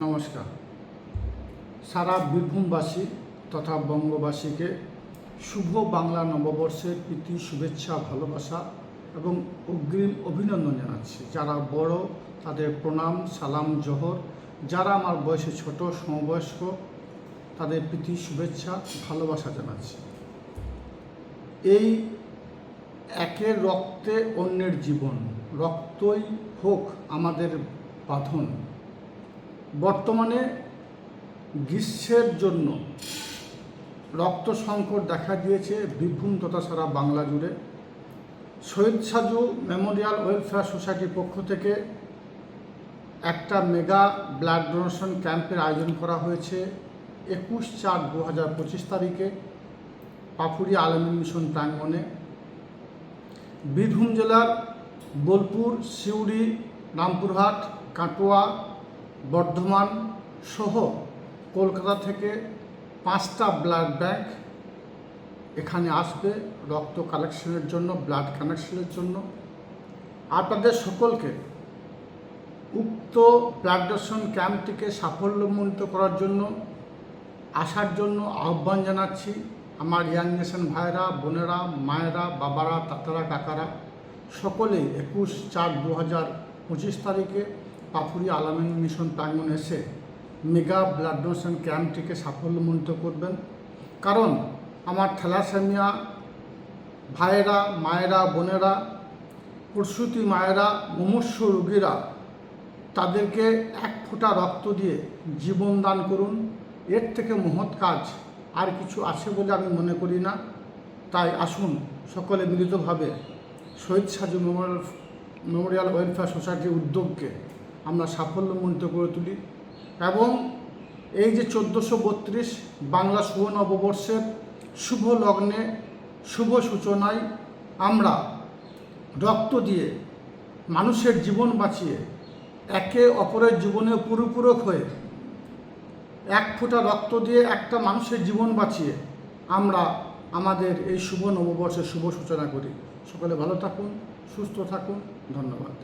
নমস্কার। সারা বীরভূমবাসী তথা বঙ্গবাসীকে শুভ বাংলা নববর্ষের প্রীতি, শুভেচ্ছা, ভালোবাসা এবং অগ্রিম অভিনন্দন জানাচ্ছি। যারা বড়, তাদের প্রণাম, সালাম, জোহর। যারা আমার বয়সে ছোট, সমবয়স্ক, তাদের প্রীতি, শুভেচ্ছা, ভালোবাসা জানাচ্ছি। এই একের রক্তে অন্যের জীবন, রক্তই হোক আমাদের বাঁধন। বর্তমানে গ্রীষ্মের জন্য রক্ত সংকট দেখা দিয়েছে বীরভূম তথা সারা বাংলা জুড়ে। শহীদ সাজু মেমোরিয়াল ওয়েলফেয়ার সোসাইটির পক্ষ থেকে একটা মেগা ব্লাড ডোনেশন ক্যাম্পের আয়োজন করা হয়েছে একুশ চার দু হাজার পঁচিশ তারিখে পাফুরি আলমিন মিশন প্রাঙ্গণে। বীরভূম জেলার বোলপুর, সিউড়ি, রামপুরহাট, কাটোয়া বর্ধমান সহ কলকাতা থেকে পাঁচটা ব্লাড ব্যাংক এখানে আসবে রক্ত কালেকশনের জন্য ব্লাড কানেকশনের জন্য। আপনাদের সকলকে উক্ত ব্লাড ডোনেশন ক্যাম্পটিকে সাফল্যমণ্ডিত করার জন্য আসার জন্য আহ্বান জানাচ্ছি আমার ইয়াং নেশন ভাইরা বোনেরা, মায়েরা, বাবারা, তাতারা, কাকারা। সকলেই একুশ চার দু হাজার পঁচিশ তারিখে পাফুরি আলামিন মিশন প্রাঙ্গণ এসে মেগা ব্লাড ডোনেশন ক্যাম্পটিকে সাফল্যমণ্ডিত করবেন। কারণ আমার থ্যালাসেমিয়া ভাইয়েরা, মায়েরা, বোনেরা, প্রসূতি মায়েরা, মুমূর্ষ রোগীরা, তাদেরকে এক ফোঁটা রক্ত দিয়ে জীবন দান করুন। এর থেকে মহৎ কাজ আর কিছু আছে বলে আমি মনে করি না। তাই আসুন, সকলে মিলিতভাবে শহীদ সাজু মেমোরিয়াল মেমোরিয়াল ওয়েলফেয়ার সোসাইটির উদ্যোগকে আমরা সাফল্যমণ্ডিত করে তুলি। এবং এই যে চোদ্দোশো বত্রিশ বাংলা শুভ নববর্ষের শুভ লগ্নে শুভ সূচনায় আমরা রক্ত দিয়ে মানুষের জীবন বাঁচিয়ে একে অপরের জীবনে পরিপূরক হয়ে এক ফোঁটা রক্ত দিয়ে একটা মানুষের জীবন বাঁচিয়ে আমরা আমাদের এই শুভ নববর্ষের শুভ সূচনা করি। সকলে ভালো থাকুন, সুস্থ থাকুন। ধন্যবাদ।